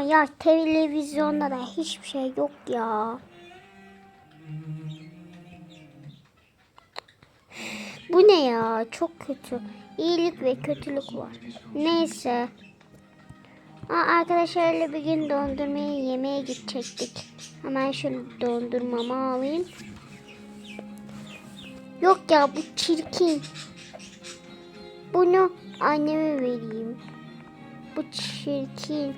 Ya televizyonda da hiçbir şey yok ya. Bu ne ya? Çok kötü. İyilik ve kötülük var. Neyse. Aa, arkadaşlarla bir gün dondurmayı yemeye gidecektik. Hemen şöyle dondurmamı alayım. Yok ya bu çirkin. Bunu anneme vereyim. Bu çirkin.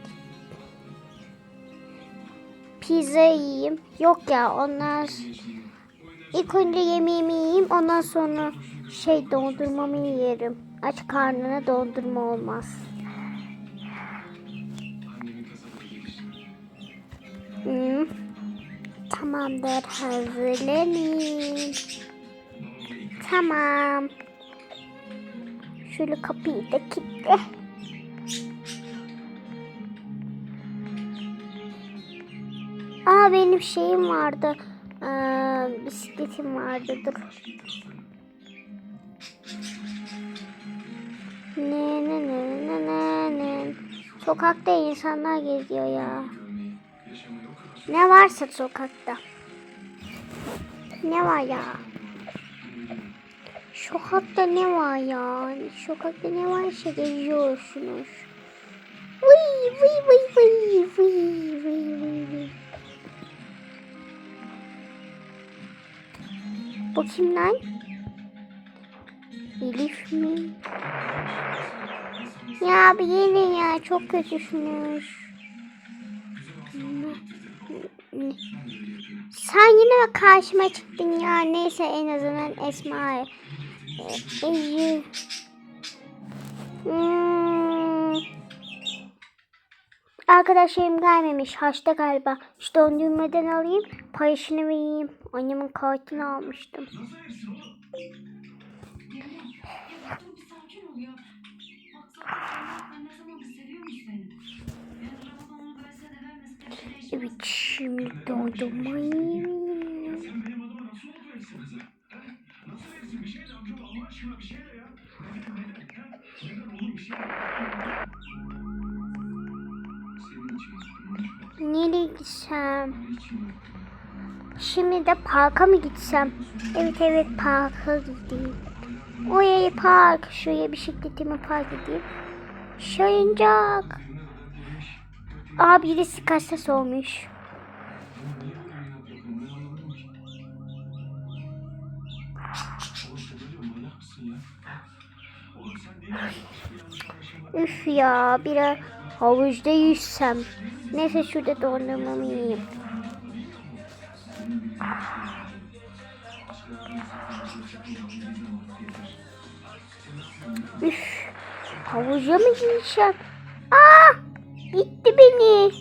Pizza yiyeyim. Yok ya onlar. İlk önce yemeğimi yiyeyim. Ondan sonra şey dondurmamı yerim. Aç karnına dondurma olmaz. Hmm. Tamamdır hazırlanayım. Tamam. Şöyle kapıyı da kilitle. Aa benim şeyim vardı. Ee, bisikletim vardı. Dur. Ne ne ne ne ne ne. Sokakta insanlar geziyor ya. Ne varsa sokakta. Ne var ya? Sokakta ne var ya? Sokakta ne varsa geziyorsunuz. Vıy vıy vıy vıy vıy vıy vıy vıy. Kim lan? Elif mi? Ya bir gelin ya çok kötüsünüz. Sen yine mi karşıma çıktın ya? Neyse en azından Esma. e, e, Hmm. Arkadaşlarım gelmemiş. Haşta galiba. Şu dondurmadan alayım. Payışını vereyim. Annemin kartını almıştım. Evet şimdi dondurmayı nasıl versin? Bir şey de amca Allah aşkına bir şey de gitsem? Şimdi de parka mı gitsem? Evet evet parka gideyim. Oraya park. Şuraya bisikletimi park edeyim. Şoyuncak. Aa birisi kasas olmuş. Bir. Üf ya biraz havuzda yüzsem. Neyse şurada dondurmamı yiyeyim. Üf havuza mı gireceğim? Aa itti beni.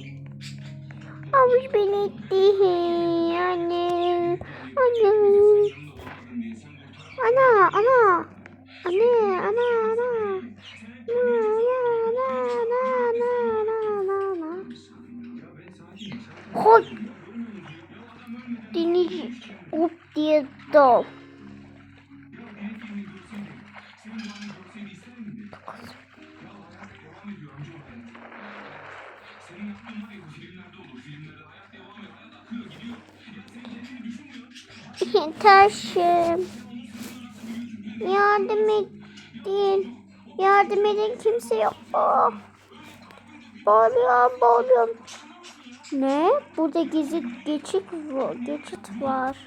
Havuz beni itti. Taşım. Yardım edin. Yardım edin kimse yok. Oh. Boğuluyorum boğuluyorum. Ne? Burada gizli geçit. Geçit var.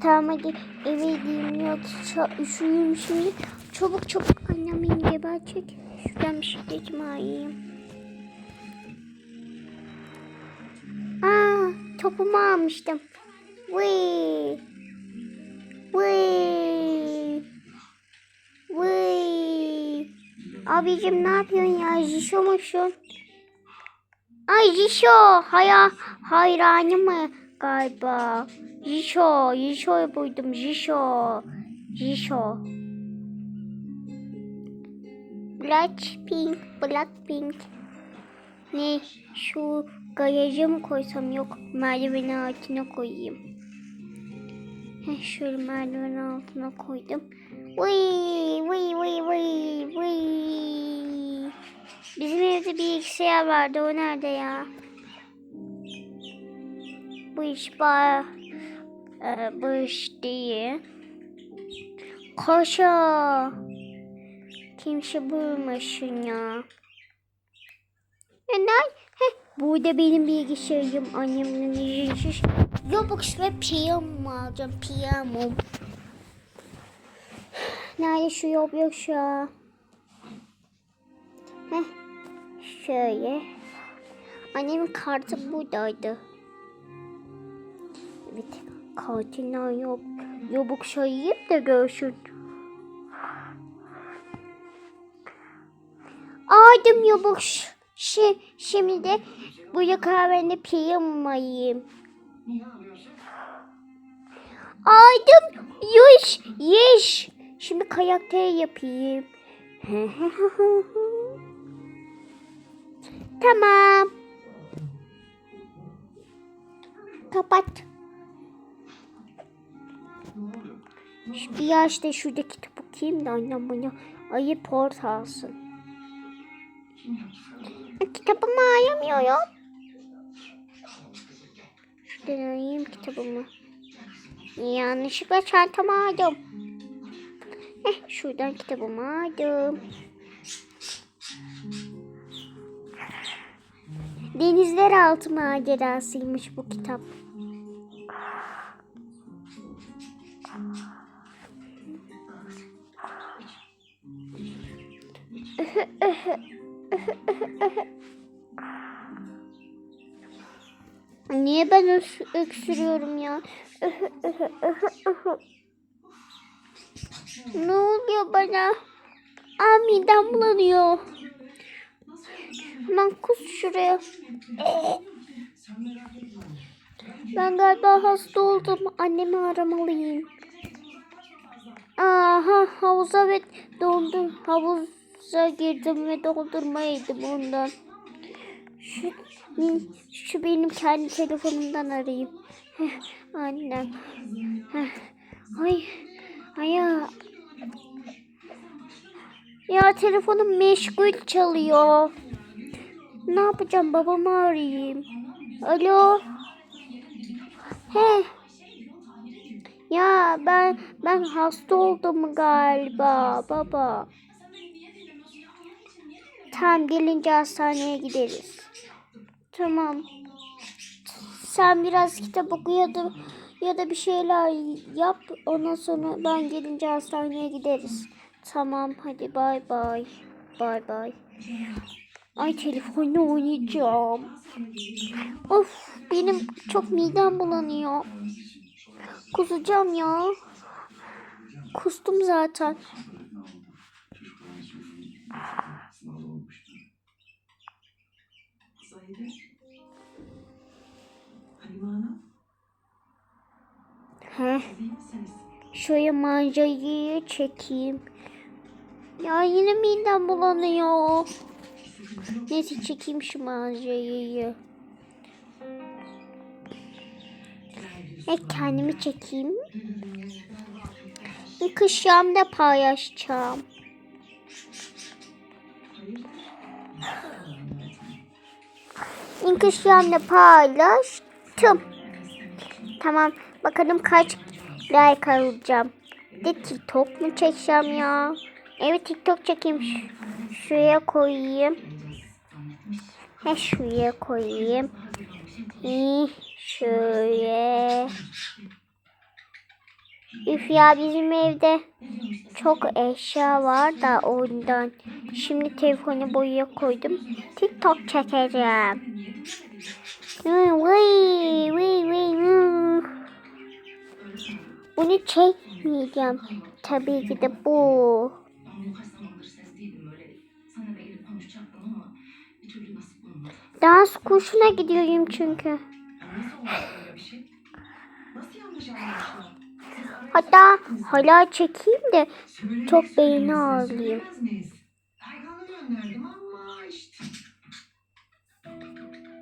Tamam hadi eve gideyim yoksa üşüyeyim şimdi. Çabuk çabuk annem beni gebertecek. Şuradan bir şey geçme ayayım. Aa topumu almıştım. Vıy. Vıy. Vıy. Abicim ne yapıyorsun ya? Jişo musun? Ay Jişo. Haya hayranı mı galiba? Jişo. Jişo'yu buydum. Jişo. Jişo. Blackpink, Blackpink. Ne? Şu garaja mı koysam? Yok. Merdivenin altına koyayım. Heh, şöyle merdivenin altına koydum. Vıy vıy vıy vıy vıy. Bizim evde bir bilgisayar vardı. O nerede ya? Bu iş ba ee, bu iş değil. Koşa. Kimse bulmasın ya. Neden? Heh, burada benim bilgisayarım annemin izinsiz. Robux ve PM alacağım. PM'um. Nerede şu Robux ya? Heh, şöyle. Annemin kartı buradaydı. Evet, kartından yok. Robux sayayım da görsün. Aldım Robux. Şi, şimdi de bu kahvende piyamayayım. Aldım. Yuş, yeş. Şimdi karakter yapayım. tamam. Kapat. Bir yaşta şurada kitap okuyayım da annem bana ayı port alsın. Kim? Kitabımı ayamıyorum. Şuradan ayayım kitabımı. Yanlışlıkla çantamı aldım. Eh, şuradan kitabımı aldım. Denizler altı macerasıymış bu kitap. Niye ben öks- öksürüyorum ya? ne oluyor bana? Aa midem bulanıyor. Hemen kus şuraya. Ben galiba hasta oldum. Annemi aramalıyım. Aha havuza ve dondum. Havuza girdim ve dondurmaydım ondan. Şu, şu benim kendi telefonumdan arayayım. Heh, annem. Heh, Ay, ay ya. Ya telefonum meşgul çalıyor. Ne yapacağım babamı arayayım. Alo. He. Ya ben ben hasta oldum galiba baba. Tamam gelince hastaneye gideriz. Tamam. Sen biraz kitap oku ya da, ya da bir şeyler yap. Ondan sonra ben gelince hastaneye gideriz. Tamam hadi bay bay. Bay bay. Ay telefonla oynayacağım. Of benim çok midem bulanıyor. Kusacağım ya. Kustum zaten. Halime Hanım, Heh, şöyle manzarayı çekeyim. Ya yine midem bulanıyor. Neyse çekeyim şu manzarayı. E kendimi çekeyim. İlk ışığımda paylaşacağım. İlk ışığımda paylaştım. Tamam bakalım kaç like alacağım. De TikTok mu çekeceğim ya? Evet TikTok çekeyim. Şuraya koyayım. He şuraya koyayım. İyi şöyle. Üf ya bizim evde çok eşya var da ondan. Şimdi telefonu boyaya koydum. TikTok çekeceğim. Hı, Vıy vıy vıy vıy. Bunu çekmeyeceğim. Tabii ki de bu. Dans kursuna gidiyorum çünkü. Şey? Nasıl yanlış anlaşılır? Hatta hala çekeyim de çok beğeni alayım.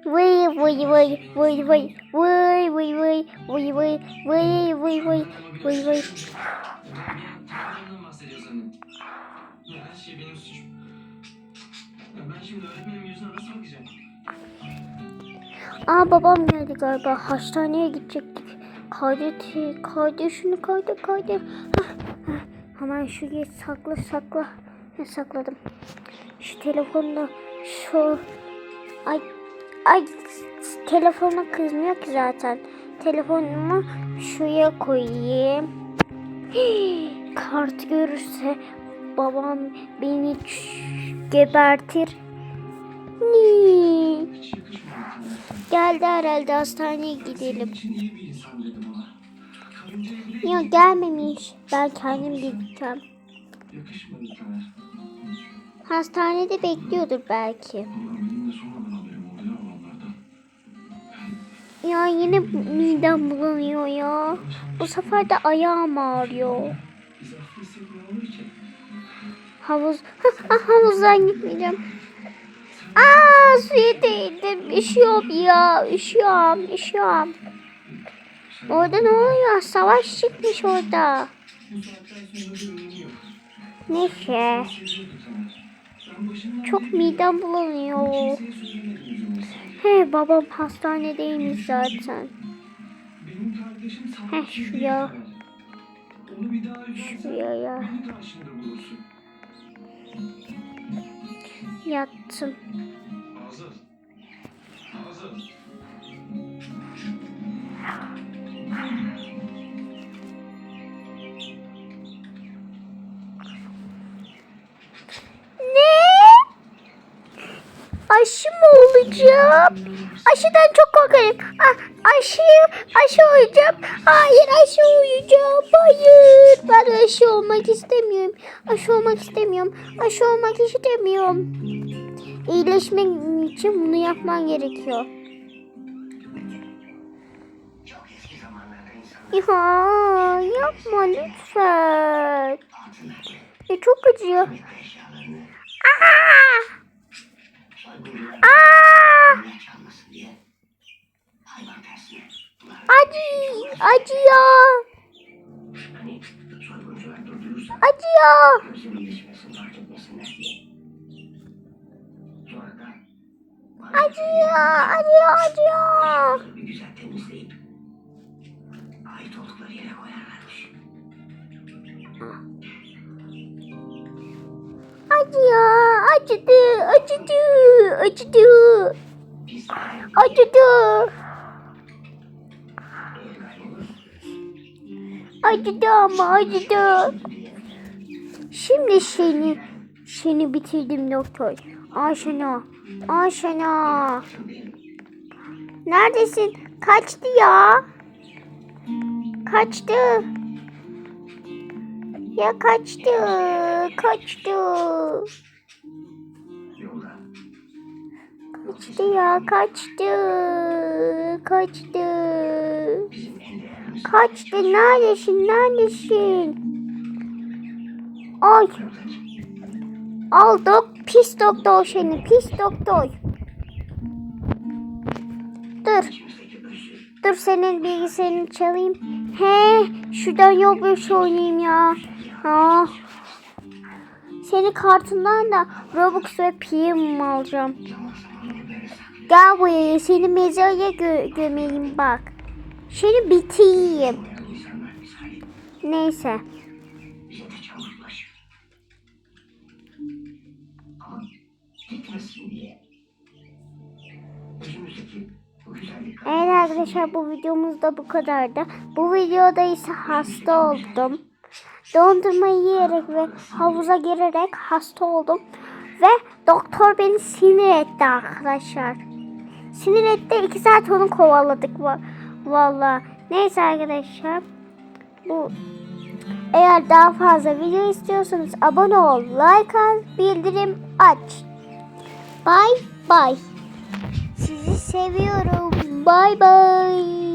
Vıy vıy vıy vıy vıy vıy vıy vıy vıy vıy vıy vıy vıy vıy vıy. Her şey benim suçum. Ben şimdi öğretmenin yüzüne nasıl bakacağım? Aa babam geldi galiba. Hastaneye gidecektik. Kaydet, kaydet şunu kaydet kaydet. Hemen şuraya sakla sakla. Ne sakladım? Şu telefonla şu ay ay telefonuma kızmıyor ki zaten. Telefonumu şuraya koyayım. Kart görürse babam beni gebertir. Nii. Hiç yakışmadı sana. Geldi herhalde hastaneye gidelim. Yok gelmemiş. Ben kendim gideceğim. Hastanede bekliyordur belki. Ya yine midem bulanıyor ya. Bu sefer de ayağım ağrıyor. Havuz, Hah, havuzdan gitmeyeceğim. Aa suya değdim. Üşüyorum ya. Üşüyorum. Üşüyorum. Orada ne oluyor? Savaş çıkmış orada. Neyse. Çok midem bulanıyor. He babam hastanedeymiş zaten. He şu şuraya. Şuraya ya. Yattım. Hazır. Hazır. Aşı mı olacağım? Aşıdan çok korkarım. Ah, aşı, aşı olacağım. Hayır aşı olacağım. Hayır. Ben aşı olmak istemiyorum. Aşı olmak istemiyorum. Aşı olmak istemiyorum. İyileşmek için bunu yapman gerekiyor. Ya yapma lütfen. E, çok acıyor. Aa! Aa! Acı, acıyor. Acıyor. Acıyor, acıyor, acıyor. Acıyor, acıdı, acıdı, acıdı, acıdı. Acıdı ama acıdı. Şimdi seni, seni bitirdim doktor. Ayşena, Ayşena. Neredesin? Kaçtı ya. Kaçtı. Ya kaçtı, kaçtı. Kaçtı ya, kaçtı. Kaçtı. Kaçtı, neredesin, neredesin? Ay. Al dok, pis doktor seni, pis doktor. Dur, dur senin bilgisayarını çalayım. He, şuradan yok bir şey oynayayım ya. Ha. Senin kartından da Robux ve PM alacağım. Gel buraya, seni mezarya gö gömeyim bak. Seni misali Neyse. Evet arkadaşlar bu videomuz da bu kadardı. Bu videoda ise hasta oldum. Dondurma yiyerek ve havuza girerek hasta oldum. Ve doktor beni sinir etti arkadaşlar. Sinir etti. iki saat onu kovaladık. va- Valla. Neyse arkadaşlar. Bu eğer daha fazla video istiyorsanız abone ol, like al, bildirim aç. Bye bye. Sizi seviyorum. Bye bye.